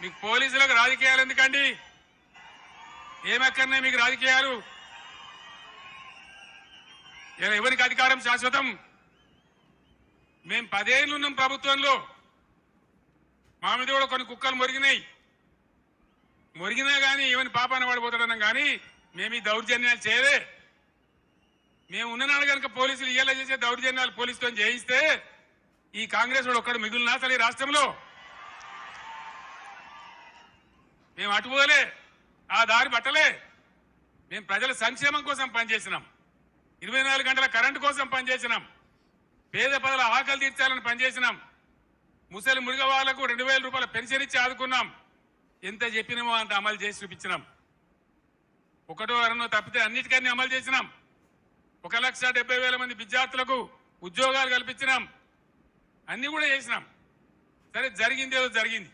మీకు పోలీసులకు రాజకీయాలు ఎందుకండి? ఏమక్కర్నే మీకు రాజకీయాలు? ఇలా ఎవరికి అధికారం శాశ్వతం? మేము పదేళ్ళు ఉన్నాం ప్రభుత్వంలో. మా మీద కూడా కొన్ని కుక్కలు మొరిగినాయి. మొరిగినా కానీ ఏమని పాపాన పడిపోతాడన్నాం కానీ మేము ఈ దౌర్జన్యాలు చేయలే. మేము ఉన్ననాడు కనుక పోలీసులు ఇయ్యాల చేసే దౌర్జన్యాలు పోలీసుతో చేయిస్తే ఈ కాంగ్రెస్ వాడు ఒక్కడు మిగులునా అసలు ఈ రాష్ట్రంలో. మేము అటుపోలే ఆ దారి పట్టలే. మేము ప్రజల సంక్షేమం కోసం పనిచేసినాం. ఇరవై నాలుగు గంటల కరెంటు కోసం పనిచేసినాం. పేద ప్రజల ఆకలి తీర్చాలని పనిచేసినాం. ముసలి మురిగ వాళ్ళకు రెండు వేల రూపాయల పెన్షన్ ఇచ్చి ఆదుకున్నాం. ఎంత చెప్పినామో అంత అమలు చేసి చూపించినాం. ఒకటో అరణో తప్పితే అన్నిటికన్నీ అమలు చేసినాం. ఒక లక్ష డెబ్బై వేల మంది విద్యార్థులకు ఉద్యోగాలు కల్పించినాం. అన్నీ కూడా చేసినాం. సరే జరిగింది ఏదో జరిగింది.